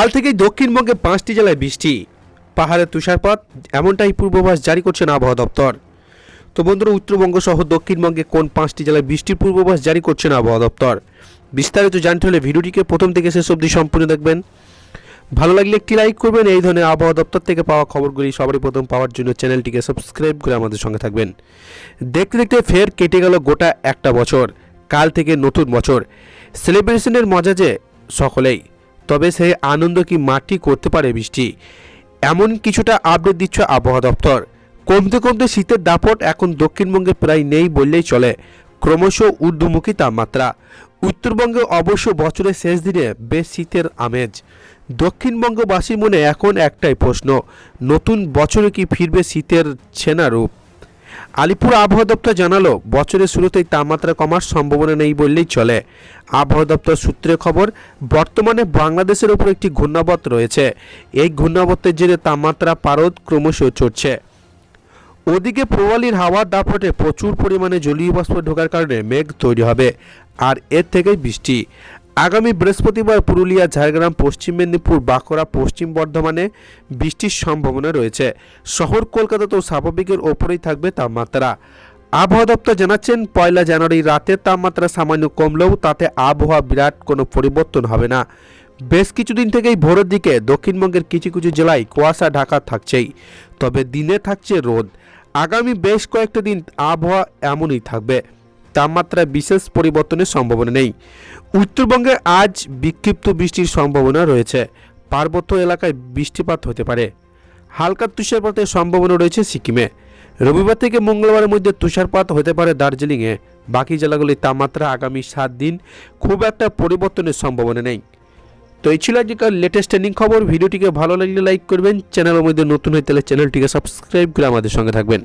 কাল থেকেই দক্ষিণবঙ্গে পাঁচটি জেলায় বৃষ্টি। পাহাড়ে তুষারপাত, এমনটাই পূর্বাভাস জারি করছেন আবহাওয়া দপ্তর। তো বন্ধুরা, উত্তরবঙ্গ সহ দক্ষিণবঙ্গে কোন পাঁচটি জেলায় বৃষ্টির পূর্বাভাস জারি করছেন আবহাওয়া দপ্তর? বিস্তারিত জানতে হলে ভিডিওটিকে প্রথম থেকে শেষ অবধি সম্পূর্ণ দেখবেন। ভালো লাগলে একটি লাইক করবেন, এই ধরনের আবহাওয়া দপ্তর থেকে পাওয়া খবরগুলি সবারই প্রথম পাওয়ার জন্য চ্যানেলটিকে সাবস্ক্রাইব করে আমাদের সঙ্গে থাকবেন। দেখতে দেখতে ফের কেটে গেল গোটা একটা বছর, কাল থেকে নতুন বছর। সেলিব্রেশনের মজা যে সকলেই। তবে সেই আনন্দ কি মাটি করতে পারে বৃষ্টি? এমন কিছুটা আপডেট দিচ্ছে আবহাওয়া দপ্তর। কমতে কমতে শীতের দাপট এখন দক্ষিণবঙ্গে প্রায় নেই বললেই চলে। ক্রমশ ঊর্ধ্বমুখী তাপমাত্রা। উত্তরবঙ্গে অবশ্য বছরের শেষ দিনে বেশ শীতের আমেজ। দক্ষিণবঙ্গবাসীর মনে এখন একটাই প্রশ্ন, নতুন বছরে কি ফিরবে শীতের ছেনা রূপ? আলিপুর আবহাওয়া দপ্তর জানালো, বছরের শুরুতেই তাপমাত্রা কমার সম্ভাবনা নেই বললেই চলে। আবহাওয়া দপ্তর সূত্রে খবর, বর্তমানে বাংলাদেশের ওপর একটি ঘূর্ণাবত রয়েছে। এই ঘূর্ণাবতের জেরে তাপমাত্রা পারদ ক্রমশ চড়ছে। ওদিকে প্রবালীর হাওয়ার দাপটে প্রচুর পরিমাণে জলীয় বাষ্প ঢোকার কারণে মেঘ তৈরি হবে, আর এর থেকেই বৃষ্টি। আগামী বৃহস্পতিবার পুরুলিয়া, ঝাড়গ্রাম, পশ্চিম মেদিনীপুর, বাঁকুড়া, পশ্চিম বর্ধমানে বৃষ্টির সম্ভাবনা রয়েছে। শহর কলকাতাতেও স্বাভাবিকের ওপরেই থাকবে তাপমাত্রা। আবহাওয়া দপ্তর জানাচ্ছেন, পয়লা জানুয়ারি রাতের তাপমাত্রা সামান্য কমলেও তাতে আবহাওয়া বিরাট কোনো পরিবর্তন হবে না। বেশ কিছুদিন থেকেই ভোরের দিকে দক্ষিণবঙ্গের কিছু কিছু জেলায় কুয়াশা, ঢাকা থাকছেই, তবে দিনে থাকছে রোদ। আগামী বেশ কয়েকটা দিন আবহাওয়া এমনই থাকবে। তাপমাত্রায় বিশেষ পরিবর্তনের সম্ভাবনা নেই। উত্তরবঙ্গে আজ বিক্ষিপ্ত বৃষ্টির সম্ভাবনা রয়েছে। পার্বত্য এলাকায় বৃষ্টিপাত হতে পারে। হালকা তুষারপাতের সম্ভাবনা রয়েছে সিকিমে। রবিবার থেকে মঙ্গলবারের মধ্যে তুষারপাত হতে পারে দার্জিলিংয়ে। বাকি জেলাগুলির তাপমাত্রা আগামী সাত দিন খুব একটা পরিবর্তনের সম্ভাবনা নেই। তো এই ছিল আজকের লেটেস্ট ট্রেন্ডিং খবর। ভিডিওটিকে ভালো লাগলে লাইক করবেন। চ্যানেলের মধ্যে নতুন হয়ে তাহলে চ্যানেলটিকে সাবস্ক্রাইব করে আমাদের সঙ্গে থাকবেন।